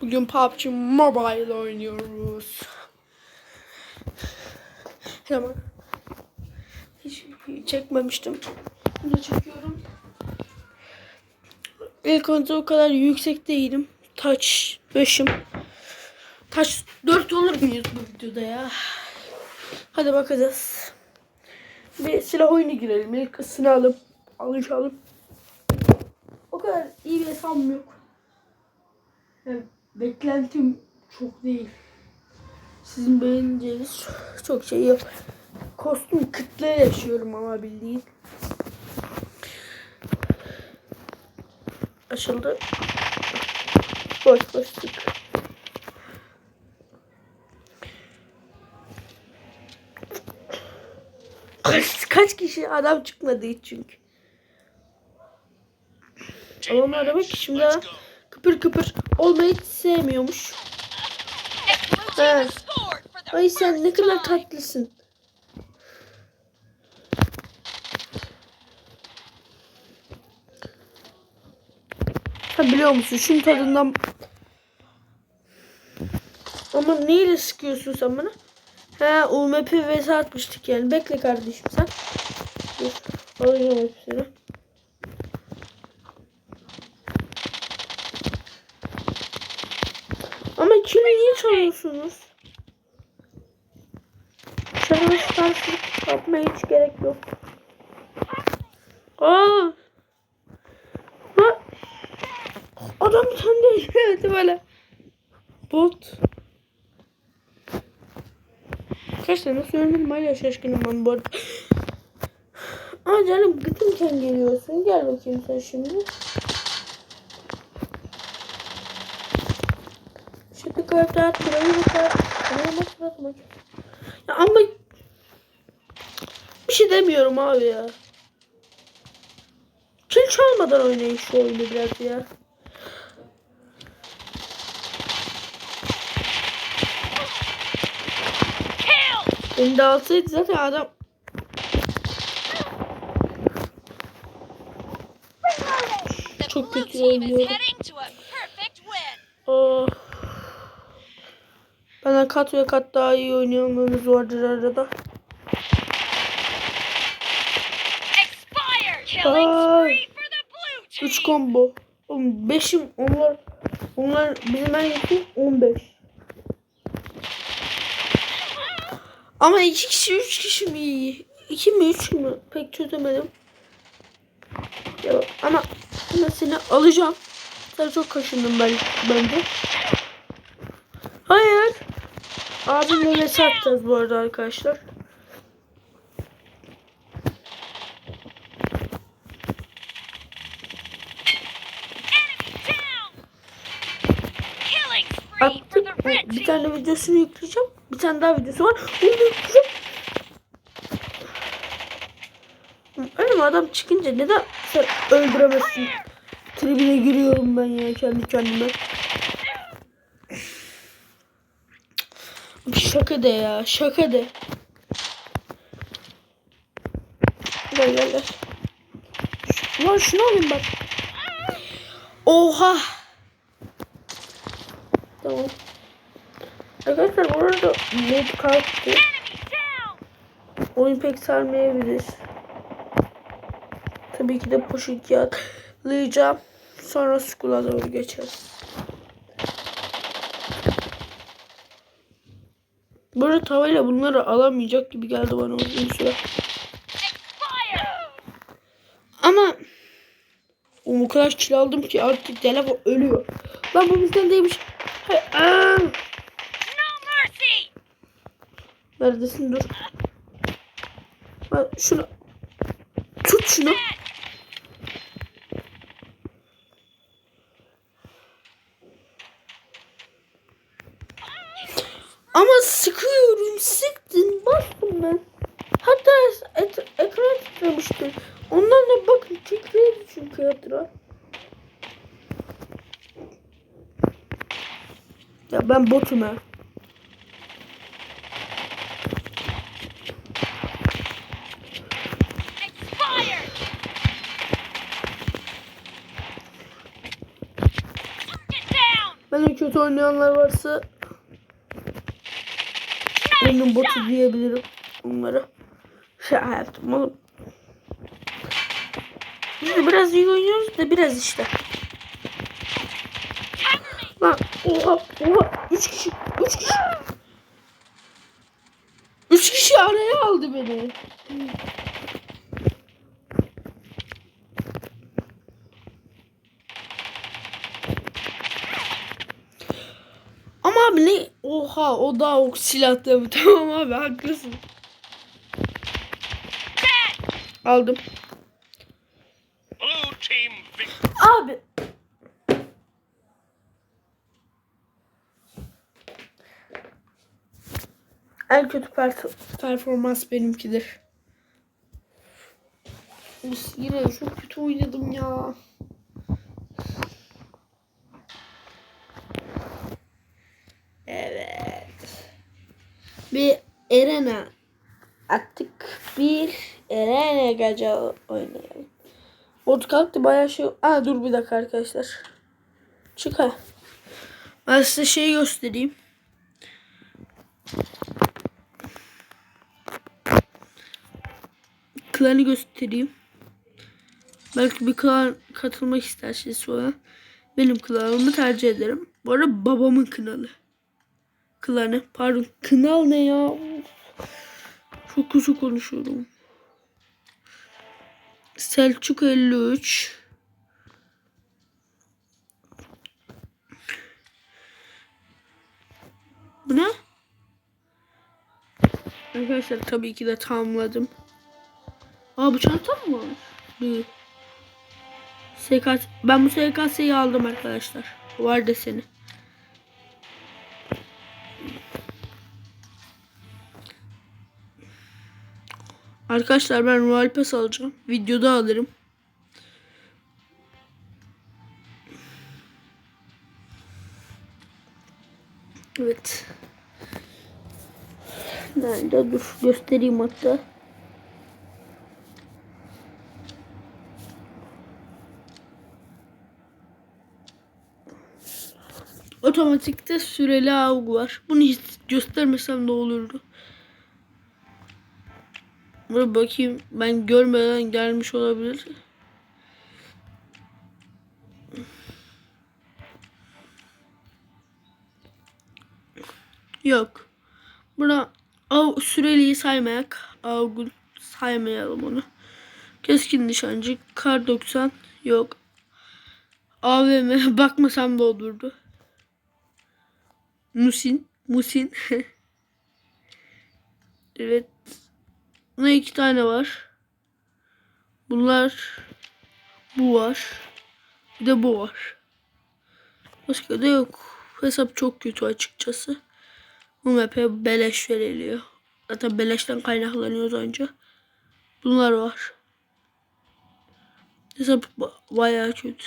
Bugün PUBG Mobile oynuyoruz. Hemen. Hiç çekmemiştim. Bunu çekiyorum. İlk önce o kadar yüksek değilim. Touch 5'im. Touch 4 olur muyuz bu videoda ya? Hadi bakacağız. Bir silah oyunu girelim. İlk ısınalım. Alışalım. O kadar iyi bir hesabım yok. Yani beklentim çok değil. Sizin beğeneceğiniz çok şey yok. Kostüm kıtlığı yaşıyorum ama bildiğin. Açıldı. Boş boş sık. Kaç, kaç kişi adam çıkmadı hiç çünkü. Ama onlar demek ki şimdi kıpır kıpır olmayı hiç sevmiyormuş. Ha. Ay sen ne kadar tatlısın. Ha biliyor musun şunun tadından ama neyle sıkıyorsun sen bana? He UMP vs atmıştık yani. Bekle kardeşim sen. Dur. Alacağım hepsini. Ama kimi çalıyorsunuz? Şarj tarzı yapmaya hiç gerek yok. Aa! Ha! Adam bir tane de böyle. Bot. Kaç tane söylemedim hala şaşkınım ben bu arada. Aa canım gıtımken geliyorsun. Gel bakayım sen şimdi. Kartlar, burayı bakar. Buraya. Ya ama bir şey demiyorum abi ya. Kil çalmadan oynayın şu oyunu biraz ya. Beni de alsaydı zaten adam Çok kötü kötü oynuyorum. Benden kat ve kat daha iyi oynayanlarınız vardır arada. Aa. 3 combo. Oğlum 5'im onlar onlar bizim en yakın 15. Ama 2 kişi 3 kişi mi iyi? 2 mi 3 mü? Pek çözemedim. Ya, ama ben seni alacağım. Sen çok kaşındım ben bence. Hayır. Abimle vs atacağız bu arada arkadaşlar. Attım. Bir tane videosunu yükleyeceğim. Bir tane daha videosu var. Onu yükleyeceğim. Adam çıkınca neden sen öldüremezsin? Tribine giriyorum ben ya kendi kendime. Şaka de ya şaka de. Gel gel gel. Lan şunu alayım bak. Oha. Tamam. Arkadaşlar bu arada net kalktı. Oyun pek sarmayabilir. Tabii ki de poşet yağlayacağım. Sonra skula doğru geçeriz. Böyle tavayla bunları alamayacak gibi geldi bana uzun süre. Ama o kadar kilo aldım ki artık telefon ölüyor. Lan bu bizden değilmiş. Aa! Neredesin dur. Bak şunu. Tut şunu. Ama sıkıyorum. Sıktın. Bastım ben. Hatta et, ekran titremişti. Ondan da bakın titredi çünkü ekran. Ya ben botum ha. Ben Hani kötü oynayanlar varsa benim botu diyebilirim onlara. Şaka yaptım oğlum. De biraz iyi oynuyoruz da biraz işte. Lan oha oha 3 kişi 3 kişi. 3 kişi araya aldı beni. Ama abi ne? Oha o da o silah tabii. Tamam abi haklısın. Aldım. En kötü per- performans benimkidir. Yine çok kötü oynadım ya. Evet. Bir Erena attık. Bir Erena gaca oynayalım. Ot kalktı bayağı şey. Aa dur bir dakika arkadaşlar. Çık ha. Ben size şeyi göstereyim. Klanı göstereyim. Belki bir klan katılmak isterseniz sonra benim klanımı tercih ederim. Bu arada babamın kanalı. Klanı. Pardon. Kınal ne ya? Çok kötü konuşuyorum. Selçuk 53. Bu ne? Arkadaşlar tabii ki de tamamladım. Aa bu çanta mı? Değil. SKS, ben bu SKS'yi aldım arkadaşlar. Var deseni. Arkadaşlar ben Royal Pass alacağım. Videoda alırım. Evet. Nerede? Dur göstereyim hatta. Otomatikte süreli avg var. Bunu hiç göstermesem ne olurdu? Buraya bakayım. Ben görmeden gelmiş olabilir. Yok. Buna av süreliyi saymayak. Avgul saymayalım onu. Keskin nişancı. Kar 90 yok. AVM bakmasam da olurdu. Musin. Musin. evet. Buna iki tane var. Bunlar bu var. Bir de bu var. Başka da yok. Hesap çok kötü açıkçası. Bu map'e beleş veriliyor. Zaten beleşten kaynaklanıyoruz önce. Bunlar var. Hesap ba- bayağı kötü.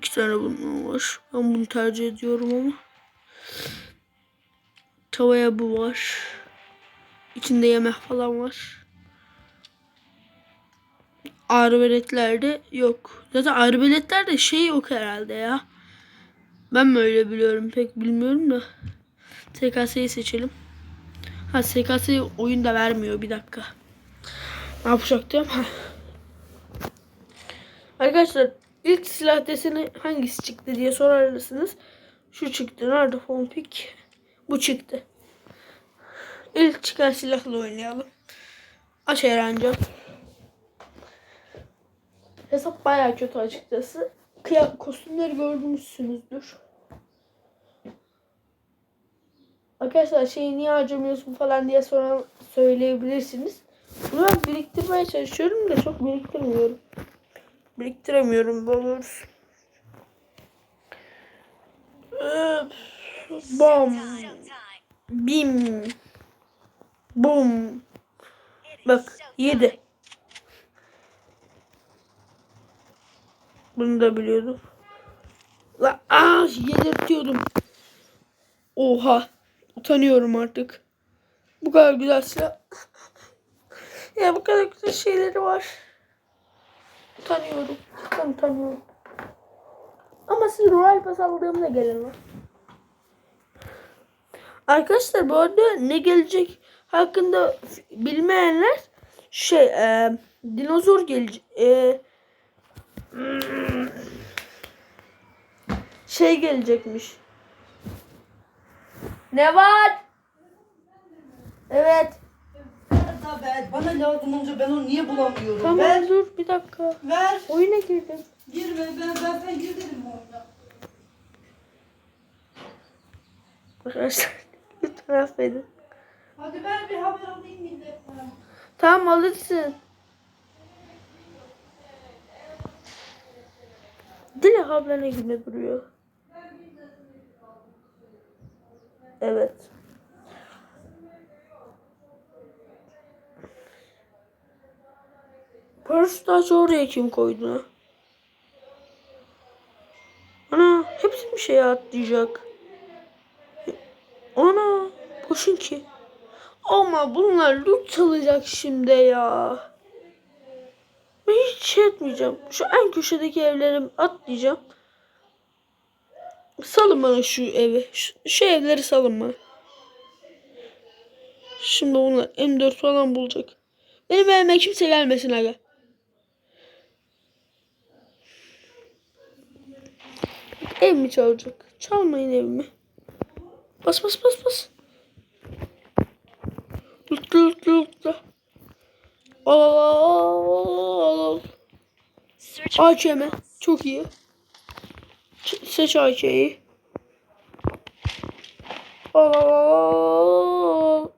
İki tane bunlar var. Ben bunu tercih ediyorum ama. Tavaya bu var. İçinde yemek falan var. Arbeletlerde yok. Zaten arbeletlerde şey yok herhalde ya. Ben mi öyle biliyorum pek bilmiyorum da. SKS'yi seçelim. Ha SKS'yi oyunda vermiyor bir dakika. Ne yapacaktım? Arkadaşlar ilk silah deseni hangisi çıktı diye sorarsanız şu çıktı. Nerede Fompik? Bu çıktı. İlk çıkan silahla oynayalım. Aç Erencan. Hesap bayağı kötü açıkçası. Kıya kostümleri görmüşsünüzdür. Arkadaşlar şeyi niye harcamıyorsun falan diye sonra söyleyebilirsiniz. Bunu ben biriktirmeye çalışıyorum da çok biriktirmiyorum. Biriktiremiyorum. Öf, Bam. Bim. Bum. Bak yedi. Bunu da biliyordum. La ah yedirtiyordum. Oha. Utanıyorum artık. Bu kadar güzel silah. ya bu kadar güzel şeyleri var. Tanıyorum. Ben tanıyorum. Ama siz Royal Pass aldığımda gelin lan. Arkadaşlar bu arada ne gelecek hakkında bilmeyenler şey e, dinozor gelecek. E, şey gelecekmiş. Ne var? Evet. Ver ver. Bana lazım olunca ben onu niye bulamıyorum? Tamam Ver. dur bir dakika. Ver. Oyuna girdim. Girme ben ben sen gir dedim orada. Arkadaşlar lütfen affedin. Hadi ver bir haber alayım milletten. Tamam alırsın. Dile abla ne gibi duruyor? Evet. Paraşütü oraya kim koydu? Ana hepsi bir şeye atlayacak. Ana boşun ki. Ama bunlar loot çalacak şimdi ya. Ben hiç şey etmeyeceğim. Şu en köşedeki evleri atlayacağım. Salın bana şu evi. Şu, şu evleri salın bana. Şimdi bunlar M4 falan bulacak. Benim evime kimse gelmesin aga. Ev mi çalacak? Çalmayın evimi. Bas bas bas bas. Lütlu lütlu lütlu. Al al al al. AKM. Çok iyi. Ç- Seç AK'yi. Al al al.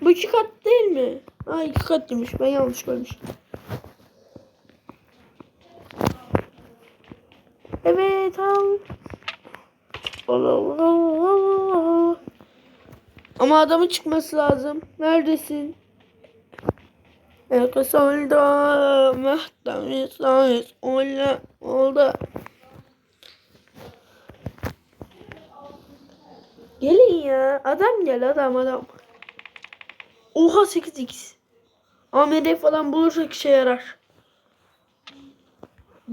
Bu iki kat değil mi? Ha iki kat demiş. Ben yanlış görmüşüm. Evet al. Al al al al al. Ama adamın çıkması lazım. Neredesin? Evet, solda mehtemiz sayız ola oldu. Gelin ya. Adam gel adam adam. Oha 8x. AMD falan bulursak işe yarar.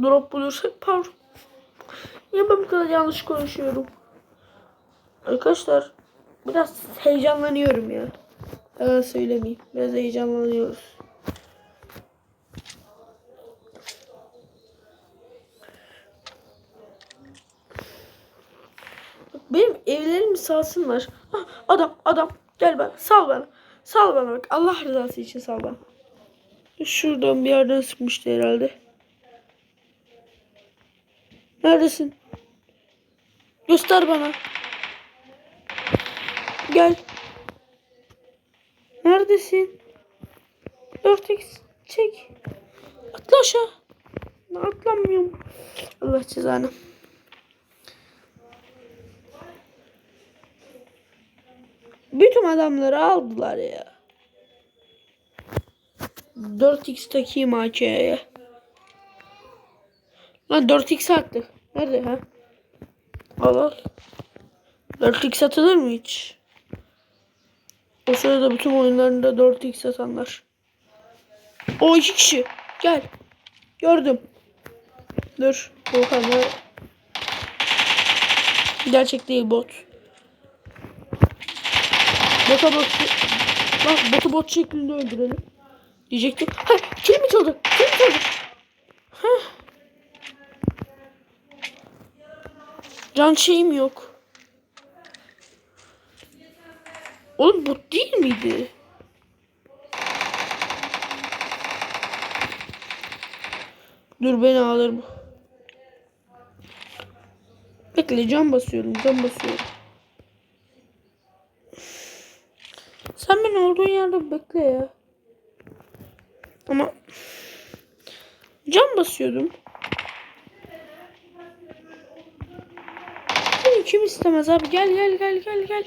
Drop bulursak pardon. Ya ben bu kadar yanlış konuşuyorum. Arkadaşlar biraz heyecanlanıyorum ya. Yalan söylemeyeyim. Biraz heyecanlanıyoruz. Benim evlerimi salsınlar. Ah, adam adam gel bana sal bana. Sal bana bak Allah rızası için sal bana. Şuradan bir yerden sıkmıştı herhalde. Neredesin? Göster bana. Gel. Neredesin? 4x çek. Atla aşağı. Atlamıyorum. Allah cezanı. Bütün adamları aldılar ya. 4x takayım AK'ye. Lan 4x attık. Nerede ha? Al al. 4x atılır mı hiç? O sırada bütün oyunlarında 4x atanlar. O iki kişi. Gel. Gördüm. Dur. Volkan ya. Gerçek değil bot. Bota bot. Bak botu bot şeklinde öldürelim. Diyecektim. Ha, kill mi çaldı? Kill mi çaldı? Can şeyim yok. Oğlum bot değil miydi? Dur beni alır bu. Bekle can basıyorum can basıyorum. Sen beni olduğun yerde bekle ya. Ama can basıyordum. Kim istemez abi gel gel gel gel gel.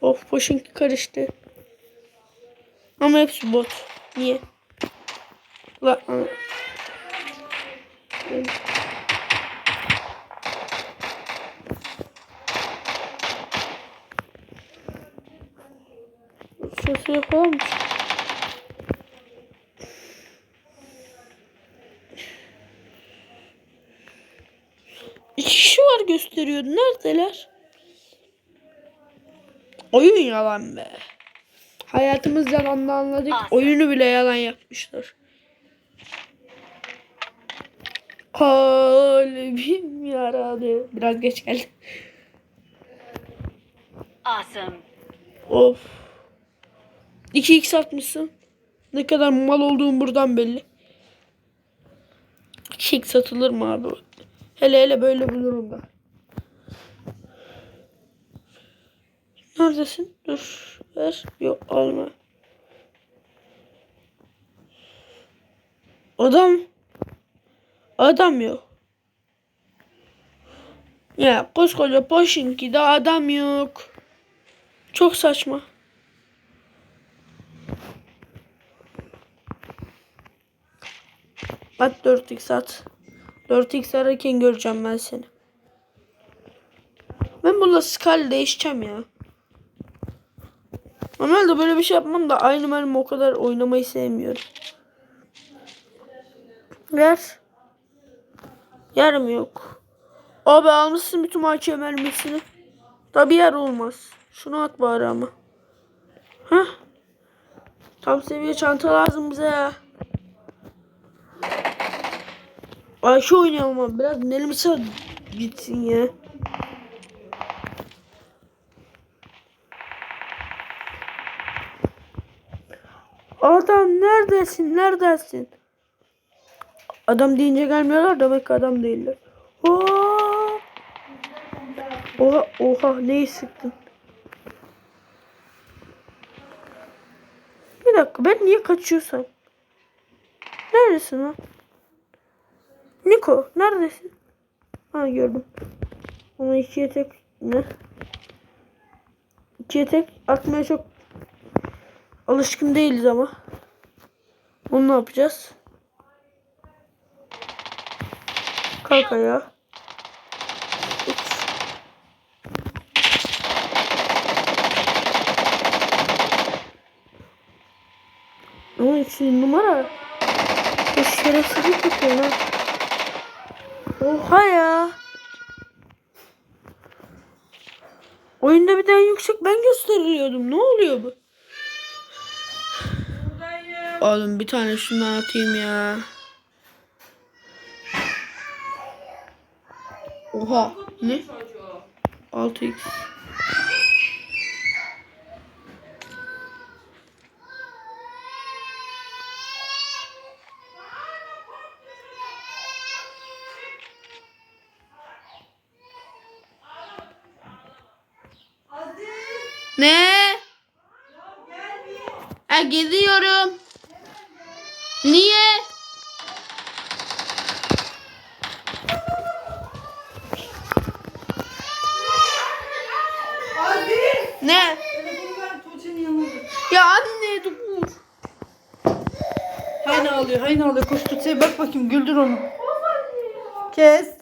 Of başım karıştı. Ama hepsi bot. Niye? La ana. Şurası falan mı? İki kişi var gösteriyor. Neredeler? Oyun yalan be. Hayatımız yalanla anladık. Oyunu bile yalan yapmışlar. Kalbim yaralı. Biraz geç geldi. Awesome. Of. 2x atmışsın. Ne kadar mal olduğum buradan belli. 2x satılır mı abi? Hele hele böyle bulurum ben. Neredesin? Dur. Ver. Yok alma. Adam. Adam yok. Ya koskoca Poşinki'de adam yok. Çok saçma. At 4x at. 4x ararken göreceğim ben seni. Ben bununla skal değişeceğim ya. Normalde böyle bir şey yapmam da aynı mermi o kadar oynamayı sevmiyorum. Ver. Yarım yok. Abi almışsın bütün AK mermisini. Tabi yer olmaz. Şunu at bari ama. Heh. Tam seviye çanta lazım bize ya. Ayşe oynayalım abi. Biraz elimize gitsin ya. Adam neredesin? Neredesin? Adam deyince gelmiyorlar demek ki adam değiller. Oha! Oha, oha neyi sıktın? Bir dakika ben niye kaçıyorsam? Neredesin lan? Niko neredesin? Ha gördüm. Ama ikiye tek ne? İkiye tek atmaya çok alışkın değiliz ama. Onu ne yapacağız? Kalk ayağa. Ama için numara. Bu şerefsizlik yapıyor lan. Oha ya. Oyunda bir tane yüksek ben gösteriliyordum. Ne oluyor bu? Oğlum bir tane şundan atayım ya. Oha. Ne? 6x. Ne? Ha, gidiyorum. Niye? Ne? Yanına git. Ya anne dur. Hayna alıyor, hayna alıyor. Koş Tuğçe'ye bak bakayım güldür onu. Kes.